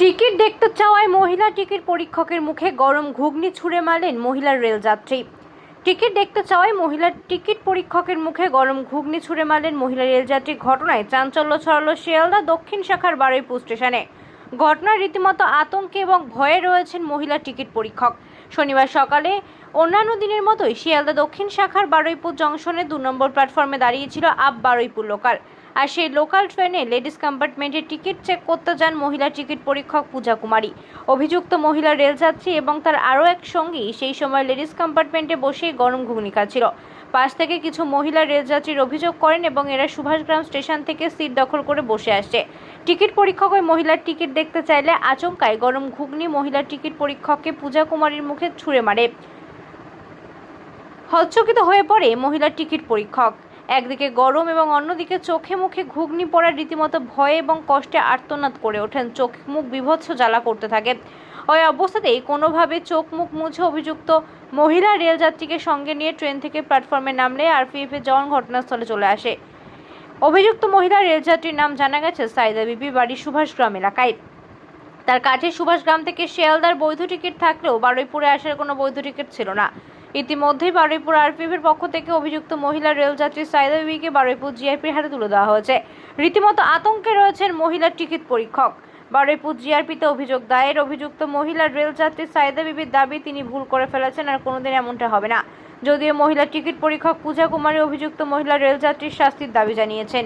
Ticket দেখতে চাওয়ায় মহিলা ticket পরীক্ষকের মুখে গরম ঘুগনি ছুঁড়ে মারলেন মহিলার রেলযাত্রী। টিকিট দেখতে চাওয়ায় মহিলার টিকিট পরীক্ষকের মুখে গরম ঘুগনি ছুঁড়ে মারলেন মহিলা রেলযাত্রী ঘটনায় চাঞ্চল্য ছড়ালো শিয়ালদা দক্ষিণ শাখার বারুইপুর স্টেশনে। ঘটনার রীতিমতো আতঙ্কে এবং ভয়ে রয়েছেন মহিলা টিকিট পরীক্ষক। শনিবার সকালে অন্যান্য দিনের মতোই শিয়ালদা দক্ষিণ শাখার বারুইপুর জংশনে দু নম্বর প্ল্যাটফর্মে দাঁড়িয়েছিল আপ বারুইপুর লোকাল। আর সেই লোকাল ট্রেনে লেডিস কম্পার্টমেন্টে টিকিট চেক করতে যান মহিলা টিকিট পরীক্ষক পূজা কুমারী। অভিযুক্ত মহিলা রেলযাত্রী এবং তার আরও এক সঙ্গী সেই সময় লেডিস কম্পার্টমেন্টে বসেই গরম ঘুগনি খাচ্ছিল পাশ থেকে কিছু মহিলা রেলযাত্রীর অভিযোগ করেন এবং এরা সুভাষগ্রাম স্টেশন থেকে সিট দখল করে বসে আসছে। টিকিট পরীক্ষক ওই মহিলার টিকিট দেখতে চাইলে আচমকায় গরম ঘুগনি মহিলার টিকিট পরীক্ষককে পূজা কুমারীর মুখে ছুঁড়ে মারে। হচ্চকিত হয়ে পড়ে মহিলার টিকিট পরীক্ষক। একদিকে গরম এবং অন্যদিকে চোখে মুখে ঘুগনি পড়ার রীতিমতো ভয়ে এবং কষ্টে আর্তনাদ করে ওঠেন। চোখ মুখ বিভৎস জ্বালা করতে থাকে। ওই অবস্থাতেই কোনোভাবে চোখ মুখ মুছে অভিযুক্ত মহিলা রেলযাত্রীকে সঙ্গে নিয়ে ট্রেন থেকে প্ল্যাটফর্মে নামলে আরপিএফ জওয়ান ঘটনাস্থলে চলে আসে। অভিযুক্ত মহিলা রেলযাত্রীর নাম জানা গেছে সাইদা বিবি, বাড়ি সুভাষগ্রাম এলাকায়। তার কাছে সুভাষগ্রাম থেকে শিয়ালদার বৈধ টিকিট থাকলেও বারুইপুরে আসার কোনো বৈধ টিকিট ছিল না। ইতিমধ্যেই বারুইপুর আরপিএফের পক্ষ থেকে অভিযুক্ত মহিলা রেলযাত্রী সাইদা বিবিকে বারুইপুর জিআরপির হাতে তুলে দেওয়া হয়েছে। রীতিমতো আতঙ্কে রয়েছেন মহিলার টিকিট পরীক্ষক। বারুইপুর জিআরপিতে অভিযোগ দায়ের, অভিযুক্ত মহিলা রেলযাত্রী সাইদা বিবির দাবি তিনি ভুল করে ফেলেছেন আর কোনোদিন এমনটা হবে না। যদিও মহিলা টিকিট পরীক্ষক পূজা কুমারী অভিযুক্ত মহিলা রেলযাত্রীর শাস্তির দাবি জানিয়েছেন।